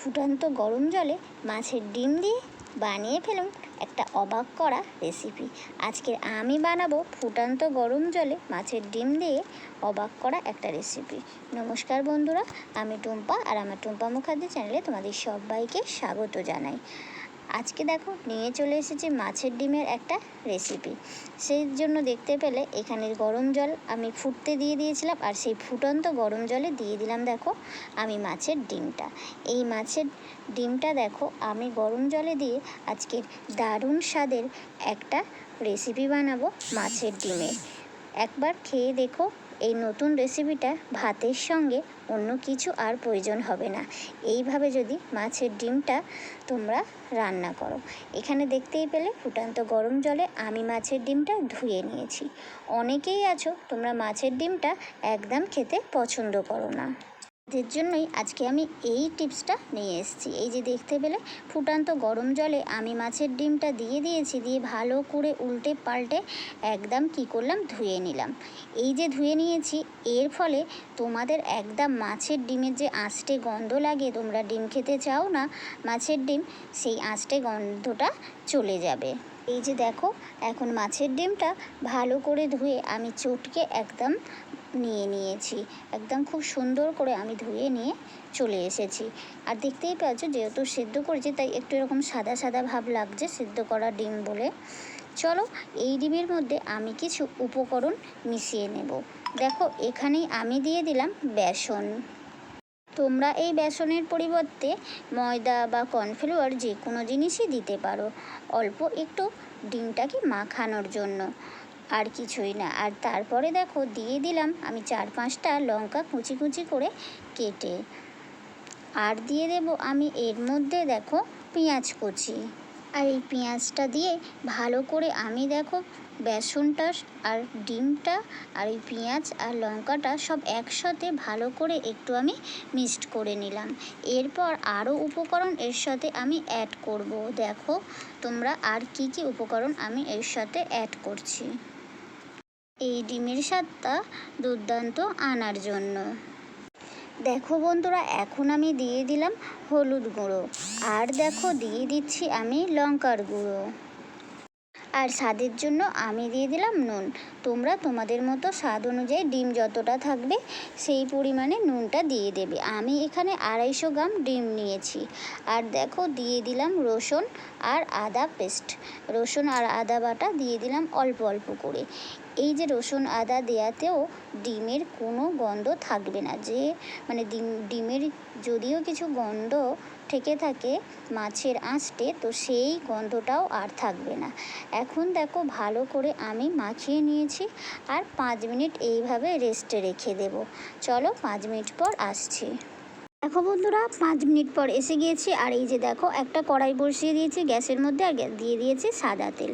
ফুটন্ত গরম জলে মাছের ডিম দিয়ে বানিয়ে ফেলুন একটা অবাক করা রেসিপি আজকে আমি বানাবো ফুটান্ত গরম জলে মাছের ডিম দিয়ে অবাক করা একটা রেসিপি নমস্কার বন্ধুরা, আমি টুম্পা আর আমার টুম্পা মুখার্জি চ্যানেলে তোমাদের সবাইকে স্বাগত জানাই। আজকে দেখো নিয়ে চলে এসেছি মাছের ডিমের একটা রেসিপি সেই জন্য দেখতে পেলে এখানে গরম জল আমি ফুটতে দিয়ে দিয়েছিলাম আর সেই ফুটন্ত গরম জলে দিয়ে দিলাম দেখো আমি মাছের ডিমটা। এই মাছের ডিমটা দেখো আমি গরম জলে দিয়ে আজকে দারুণ স্বাদের একটা রেসিপি বানাবো মাছের ডিমের একবার খেয়ে দেখো এই নতুন রেসিপিটা ভাতের সঙ্গে অন্য কিছু আর প্রয়োজন হবে না। এইভাবে যদি মাছের ডিমটা তোমরা রান্না করো। এখানে দেখতেই পেলে ফুটান্ত গরম জলে আমি মাছের ডিমটা ধুয়ে নিয়েছি। অনেকেই আছো, তোমরা মাছের ডিমটা একদম খেতে পছন্দ করো না। এর জন্যই আজকে আমি এই টিপসটা নিয়ে এসেছি। এই যে দেখতে পেলে, ফুটান্ত গরম জলে আমি মাছের ডিমটা দিয়ে দিয়েছি, দিয়ে ভালো করে উল্টে পাল্টে একদম কি করলাম, ধুয়ে নিলাম। এই যে ধুয়ে নিয়েছি, এর ফলে তোমাদের একদম মাছের ডিমের যে আঁচটে গন্ধ লাগে, তোমরা ডিম খেতে চাও না, মাছের ডিম, সেই আঁচটে গন্ধটা চলে যাবে। এই যে দেখো, এখন মাছের ডিমটা ভালো করে ধুয়ে আমি চটকে একদম নিয়ে নিয়েছি। একদম খুব সুন্দর করে আমি ধুয়ে নিয়ে চলে এসেছি। আর দেখতেই পাচ্ছ যেহেতু সেদ্ধ করেছি, তাই একটু এরকম সাদা সাদা ভাব লাগছে সেদ্ধ করা ডিম বলে। চলো এই ডিমের মধ্যে আমি কিছু উপকরণ মিশিয়ে নেব। দেখো, এখানেই আমি দিয়ে দিলাম বেসন। তোমরা এই বেসনের পরিবর্তে ময়দা বা কর্নফ্লাওয়ার যে কোনো জিনিসই দিতে পারো। অল্প একটু ডিমটাকে মাখানোর জন্য। আর কিছুই না। আর তারপরে দেখো দিয়ে দিলাম আমি চার পাঁচটা লঙ্কা কুচি কুচি করে কেটে। আর দিয়ে দেব আমি এর মধ্যে দেখো পেঁয়াজ কুচি। আর এই পেঁয়াজটা দিয়ে ভালো করে আমি দেখো বেসনটা আর ডিমটা আর এই পেঁয়াজ আর লঙ্কাটা সব একসাথে ভালো করে একটু আমি মিক্সড করে নিলাম। এরপর আরও উপকরণ এর সাথে আমি অ্যাড করব। দেখো তোমরা আর কি কি উপকরণ আমি এর সাথে অ্যাড করছি। এই ডিমের স্বাদটা দুর্দান্ত আনার জন্য। দেখো বন্ধুরা, এখন আমি দিয়ে দিলাম হলুদ গুঁড়ো। আর দেখো, দিয়ে দিচ্ছি আমি লঙ্কার গুঁড়ো। আর স্বাদের জন্য আমি দিয়ে দিলাম নুন। তোমরা তোমাদের মতো স্বাদ অনুযায়ী ডিম যতটা থাকবে, সেই পরিমাণে নুনটা দিয়ে দেবে। আমি এখানে আড়াইশো গ্রাম ডিম নিয়েছি। আর দেখো, দিয়ে দিলাম রসুন আর আদা পেস্ট। রসুন আর আদা বাটা দিয়ে দিলাম অল্প অল্প করে। এই যে রসুন আদা দেওয়াতেও ডিমের কোনো গন্ধ থাকবে না। যে মানে ডিম, ডিমের যদিও কিছু গন্ধ থেকে থাকে মাছের আঁচটে তো সেই গন্ধটাও আর থাকবে না। এখন দেখো ভালো করে আমি মাখিয়ে নিয়েছি আর পাঁচ মিনিট এইভাবে রেস্টে রেখে দেব। চলো পাঁচ মিনিট পর আসছি। দেখো বন্ধুরা, পাঁচ মিনিট পর এসে গিয়েছি। আর এই যে দেখো, একটা কড়াই বসিয়ে দিয়েছি গ্যাসের মধ্যে আর দিয়ে দিয়েছি সাদা তেল।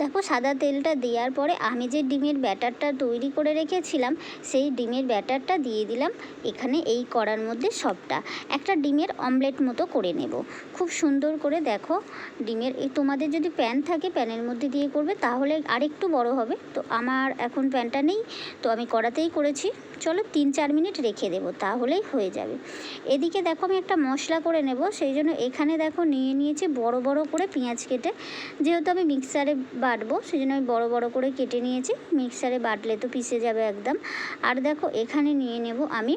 দেখো সাদা তেলটা দেওয়ার পরে আমি যে ডিমের ব্যাটারটা তৈরি করে রেখেছিলাম, সেই ডিমের ব্যাটারটা দিয়ে দিলাম এখানে এই কড়ার মধ্যে সবটা। একটা ডিমের অমলেট মতো করে নেব। খুব সুন্দর করে দেখো ডিমের, এই তোমাদের যদি প্যান থাকে প্যানের মধ্যে দিয়ে করবে, তাহলে আরেকটু বড় হবে। তো আমার এখন প্যানটা নেই, তো আমি কড়াতেই করেছি। চলো তিন চার মিনিট রেখে দেবো, তাহলেই হয়ে যাবে। এদিকে দেখো আমি একটা মশলা করে নেব, সেই জন্য এখানে দেখো নিয়ে নিয়েছি বড় বড় করে পেঁয়াজ কেটে। যেহেতু আমি মিক্সারে বাটবো সেই জন্য আমি বড়ো বড়ো করে কেটে নিয়েছি। মিক্সারে বাটলে তো পিষে যাবে একদম। আর দেখো, এখানে নিয়ে নেব আমি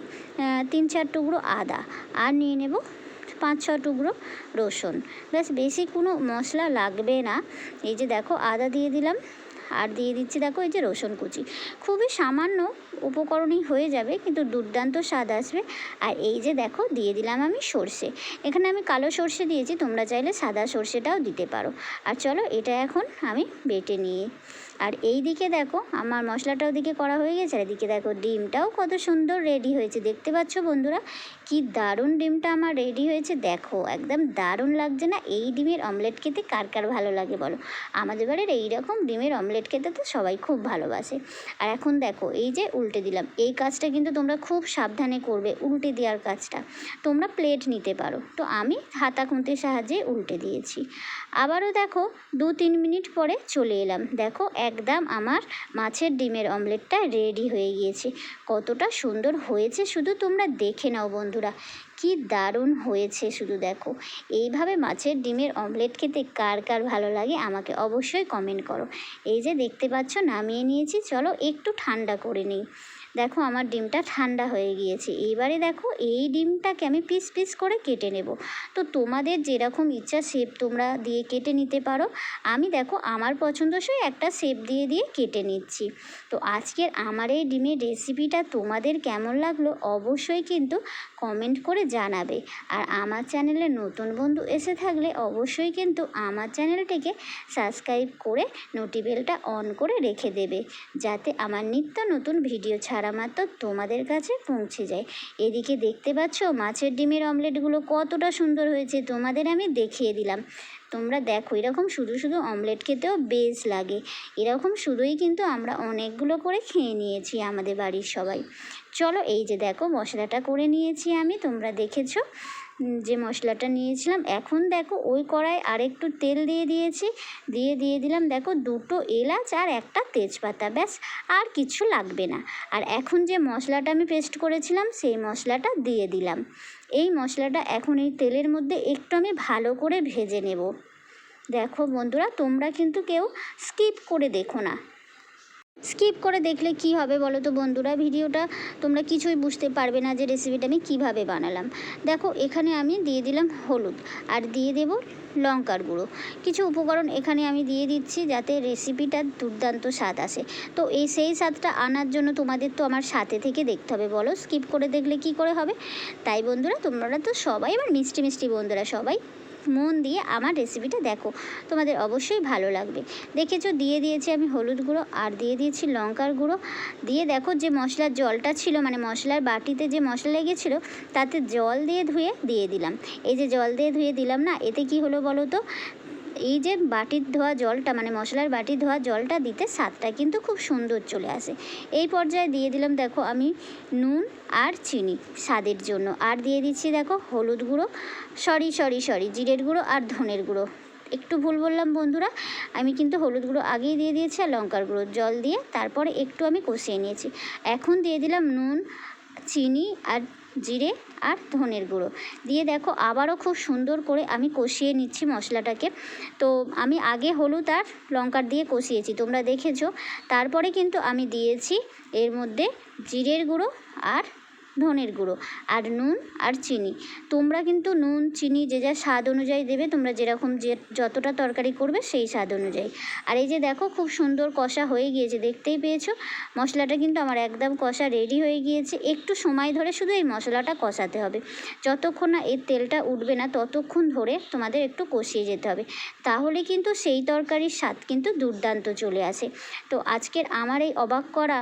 তিন চার টুকরো আদা। আর নিয়ে নেব পাঁচ ছ টুকরো রসুন। ব্যাস, বেশি কোনো মশলা লাগবে না। এই যে দেখো, আদা দিয়ে দিলাম। আর দিয়ে দিচ্ছি। দেখো এই যে রসুন কুচি। খুবই সামান্য উপকরণই হয়ে যাবে, কিন্তু দুর্দান্ত স্বাদ আসবে। আর এই যে দেখো, দিয়ে দিলাম আমি সর্ষে। এখানে আমি কালো সর্ষে দিয়েছি, তোমরা চাইলে সাদা সর্ষেটাও দিতে পারো। আর চলো, এটা এখন আমি বেটে নিয়ে আর এই দিকে দেখো, আমার মশলাটাও দিকে করা হয়ে গেছে, আর এদিকে দেখো ডিমটাও কত সুন্দর রেডি হয়েছে। দেখতে পাচ্ছ বন্ধুরা, কি দারুণ ডিমটা আমার রেডি হয়েছে। দেখো, একদম দারুণ লাগছে না? এই ডিমের অমলেট খেতে কার কার ভালো লাগে বলো? আমাদের বাড়ির এইরকম ডিমের অমলেট খেতে তো সবাই খুব ভালোবাসে। আর এখন দেখো, এই যে উল্টে দিলাম, এই কাজটা কিন্তু তোমরা খুব সাবধানে করবে, উল্টে দেওয়ার কাজটা। তোমরা প্লেট নিতে পারো। তো আমি হাতা খুঁতির সাহায্যে উল্টে দিয়েছি। আবারও দেখো দু তিন মিনিট পরে চলে এলাম। দেখো একদম আমার মাছের ডিমের অমলেটটা রেডি হয়ে গিয়েছে। কতটা সুন্দর হয়েছে শুধু তোমরা দেখে নাও বন্ধুরা। কি দারুণ হয়েছে শুধু দেখো। এইভাবে মাছের ডিমের অমলেট খেতে কার কার ভালো লাগে আমাকে অবশ্যই কমেন্ট করো। এই যে দেখতে পাচ্ছ, নামিয়ে নিয়েছি। চলো একটু ঠান্ডা করে নিই। দেখো আমার ডিমটা ঠান্ডা হয়ে গিয়েছে। এইবারে দেখো এই ডিমটাকে আমি পিস পিস করে কেটে নেব। তো তোমাদের যেরকম ইচ্ছা শেপ তোমরা দিয়ে কেটে নিতে পারো। আমি দেখো আমার পছন্দসই একটা শেপ দিয়ে দিয়ে কেটে নিচ্ছি। তো আজকের আমার এই ডিমের রেসিপিটা তোমাদের কেমন লাগল অবশ্যই কিন্তু কমেন্ট করে জানাবে। আর আমার চ্যানেলে নতুন বন্ধু এসে থাকলে অবশ্যই কিন্তু আমার চ্যানেলটিকে সাবস্ক্রাইব করে নোটিবেলটা অন করে রেখে দেবে। যাতে আমার নিত্য নতুন ভিডিও ছাড়া মাত্র তোমাদের কাছে পৌঁছে যায়। এদিকে দেখতে পাচ্ছ, মাছের ডিমের অমলেটগুলো কতটা সুন্দর হয়েছে, তোমাদের আমি দেখিয়ে দিলাম। তোমরা দেখো, এরকম শুধু শুধু অমলেট খেতেও বেশ লাগে। এরকম শুধুই কিন্তু আমরা অনেকগুলো করে খেয়ে নিয়েছি আমাদের বাড়ির সবাই। চলো এই যে দেখো মশলাটা করে নিয়েছি আমি, তোমরা দেখেছ? যে মশলাটা নিয়েছিলাম, এখন দেখো ওই কড়াই আরেকটু তেল দিয়ে দিয়েছি, দিয়ে দিয়ে দিলাম দেখো দুটো এলাচ আর একটা তেজপাতা, ব্যাস, আর কিছু লাগবে না। আর এখন যে মশলাটা আমি পেস্ট করেছিলাম, সেই মশলাটা দিয়ে দিলাম। এই মশলাটা এখন এই তেলের মধ্যে একটু আমি ভালো করে ভেজে নেব। দেখো বন্ধুরা, তোমরা কিন্তু কেউ স্কিপ করে দেখো না। স্কিপ করে দেখলে কি হবে বলো তো বন্ধুরা? ভিডিওটা তোমরা কিছুই বুঝতে পারবে না যে রেসিপিটা আমি কীভাবে বানালাম। দেখো, এখানে আমি দিয়ে দিলাম হলুদ আর দিয়ে দেব লঙ্কার গুঁড়ো। কিছু উপকরণ এখানে আমি দিয়ে দিচ্ছি যাতে রেসিপিটার দুর্দান্ত স্বাদ আসে। তো এই সেই স্বাদটা আনার জন্য তোমাদের তো আমার সাথে থেকে দেখতে হবে বলো, স্কিপ করে দেখলে কি করে হবে? তাই বন্ধুরা, তোমরা তো সবাই আমার মিষ্টি মিষ্টি বন্ধুরা সবাই। মন দিয়ে আমার রেসিপিটা দেখো। তোমাদের অবশ্যই ভালো লাগবে। দেখেছ? দিয়ে দিয়েছি আমি হলুদ গুঁড়ো আর দিয়ে দিয়েছি লঙ্কার গুঁড়ো। দিয়ে দেখো যে মশলার জলটা ছিল মানে মশলার বাটিতে যে মশলা লেগেছিল, তাতে জল দিয়ে ধুয়ে দিয়ে দিলাম। এই যে জল দিয়ে ধুয়ে দিলাম না, এতে কি হলো বলো তো? এই যে বাটির ধোয়া জলটা মানে মশলার বাটির ধোয়া জলটা দিতে স্বাদটা কিন্তু খুব সুন্দর চলে আসে। এই পর্যায়ে দিয়ে দিলাম, দেখো আমি নুন আর চিনি স্বাদের জন্য। আর দিয়ে দিচ্ছি, দেখো হলুদ গুঁড়ো, সরি সরি সরি, জিরের গুঁড়ো আর ধনের গুঁড়ো। একটু ভুল বললাম বন্ধুরা, আমি কিন্তু হলুদ গুঁড়ো আগেই দিয়ে দিয়েছি আর লঙ্কার গুঁড়ো। জল দিয়ে তারপরে একটু আমি কষিয়ে নিয়েছি। এখন দিয়ে দিলাম নুন, চিনি আর জিরে আর ধনের গুঁড়ো। দিয়ে দেখো আবারও খুব সুন্দর করে আমি কষিয়ে নিচ্ছি মশলাটাকে। তো আমি আগে হলুদ আর লঙ্কার দিয়ে কষিয়েছি, তোমরা দেখেছ। তারপরে কিন্তু আমি দিয়েছি এর মধ্যে জিরের গুঁড়ো আর ধনের গুঁড়ো, আর নুন আর চিনি। তোমরা কিন্তু নুন, চিনি, যে যা স্বাদ অনুযায়ী দেবে, তোমরা যেরকম যে যতটা তরকারি করবে, সেই স্বাদ অনুযায়ী। আর এই যে দেখো, খুব সুন্দর কষা হয়ে গিয়েছে, দেখতেই পেয়েছ? মশলাটা কিন্তু আমার একদম কষা রেডি হয়ে গিয়েছে। একটু সময় ধরে শুধু এই মশলাটা কষাতে হবে। যতক্ষণ না এর তেলটা উঠবে না, ততক্ষণ ধরে তোমাদের একটু কষিয়ে যেতে হবে। তাহলে কিন্তু সেই তরকারির স্বাদ কিন্তু দুর্দান্ত চলে আসে। তো আজকের আমার এই অবাক করা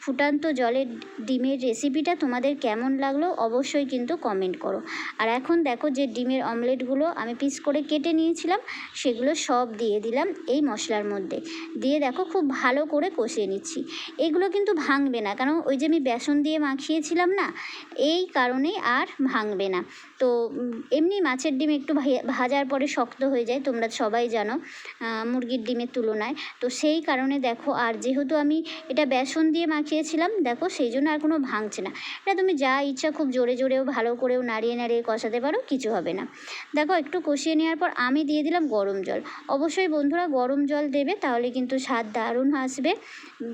ফুটান্ত জলের ডিমের রেসিপিটা তোমাদের কেমন লাগল অবশ্যই কিন্তু কমেন্ট করো। আর এখন দেখো যে ডিমের অমলেটগুলো আমি পিস করে কেটে নিয়েছিলাম, সেগুলো সব দিয়ে দিলাম এই মশলার মধ্যে। দিয়ে দেখো খুব ভালো করে কষিয়ে নিচ্ছি। এগুলো কিন্তু ভাঙবে না, কারণ ওই যে আমি বেসন দিয়ে মাখিয়েছিলাম না, এই কারণে আর ভাঙবে না। তো এমনি মাছের ডিম একটু ভাজার পরে শক্ত হয়ে যায়, তোমরা সবাই জানো মুরগির ডিমের তুলনায়। তো সেই কারণে দেখো, আর যেহেতু আমি এটা বেসন দিয়ে মাখিয়েছিলাম, দেখো সেই জন্য আর কোনো ভাঙছে না। এটা তুমি যা ইচ্ছা খুব জোরে জোরেও ভালো করেও নাড়িয়ে নাড়িয়ে কষাতে পারো, কিছু হবে না। দেখো, একটু কষিয়ে নেওয়ার পর আমি দিয়ে দিলাম গরম জল। অবশ্যই বন্ধুরা গরম জল দেবে, তাহলে কিন্তু স্বাদ দারুণ আসবে।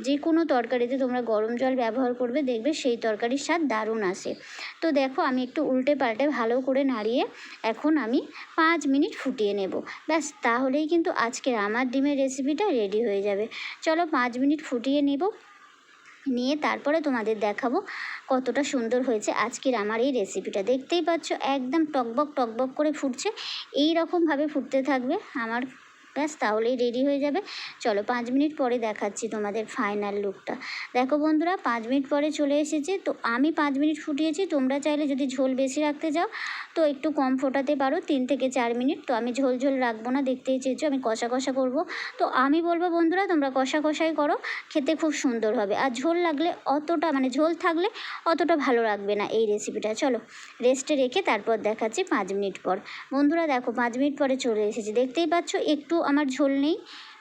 যে কোনো তরকারিতে তোমরা গরম জল ব্যবহার করবে, দেখবে সেই তরকারির স্বাদ দারুণ আসে। তো দেখো, আমি একটু উল্টে পাল্টে ভালো করে নাড়িয়ে এখন আমি পাঁচ মিনিট ফুটিয়ে নেব। ব্যাস, তাহলেই কিন্তু আজকের আমার ডিমের রেসিপিটা রেডি হয়ে যাবে। চলো পাঁচ মিনিট ফুটিয়ে নেব। নিয়ে তারপরে তোমাদের দেখাবো কতটা সুন্দর হয়েছে আজকের আমার এই রেসিপিটা দেখতেই পাচ্ছ, একদম টকবক টকবক করে ফুটছে। এই রকমভাবে ফুটতে থাকবে আমার ব্যাস তাহলেই রেডি হয়ে যাবে। চলো পাঁচ মিনিট পরে দেখাচ্ছি তোমাদের ফাইনাল লুকটা দেখো বন্ধুরা, পাঁচ মিনিট পরে চলে এসেছে। তো আমি পাঁচ মিনিট ফুটিয়েছি, তোমরা চাইলে যদি ঝোল বেশি রাখতে চাও তো একটু কম ফোটাতে পারো, তিন থেকে চার মিনিট। তো আমি ঝোল ঝোল রাখব না, দেখতেই চেয়েছো, আমি কষা কষা করব। তো আমি বলব বন্ধুরা, তোমরা কষা কষাই করো, খেতে খুব সুন্দর হবে। আর ঝোল লাগলে অতটা মানে ঝোল থাকলে অতটা ভালো লাগবে না এই রেসিপিটা চলো রেস্টে রেখে তারপর দেখাচ্ছি পাঁচ মিনিট পর। বন্ধুরা, দেখো পাঁচ মিনিট পরে চলে এসেছি। দেখতেই পাচ্ছ, একটু আমার ঝোল নেই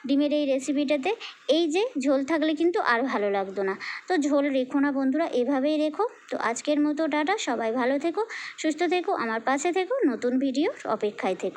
ডিমের এই রেসিপিটাতে এই যে ঝোল থাকলে কিন্তু আর ভালো লাগতো না। তো ঝোল রেখো না বন্ধুরা, এভাবেই রেখো। তো আজকের মতো টাটা, সবাই ভালো থেকো, সুস্থ থেকো, আমার পাশে থেকো, নতুন ভিডিওর অপেক্ষায় থেকো।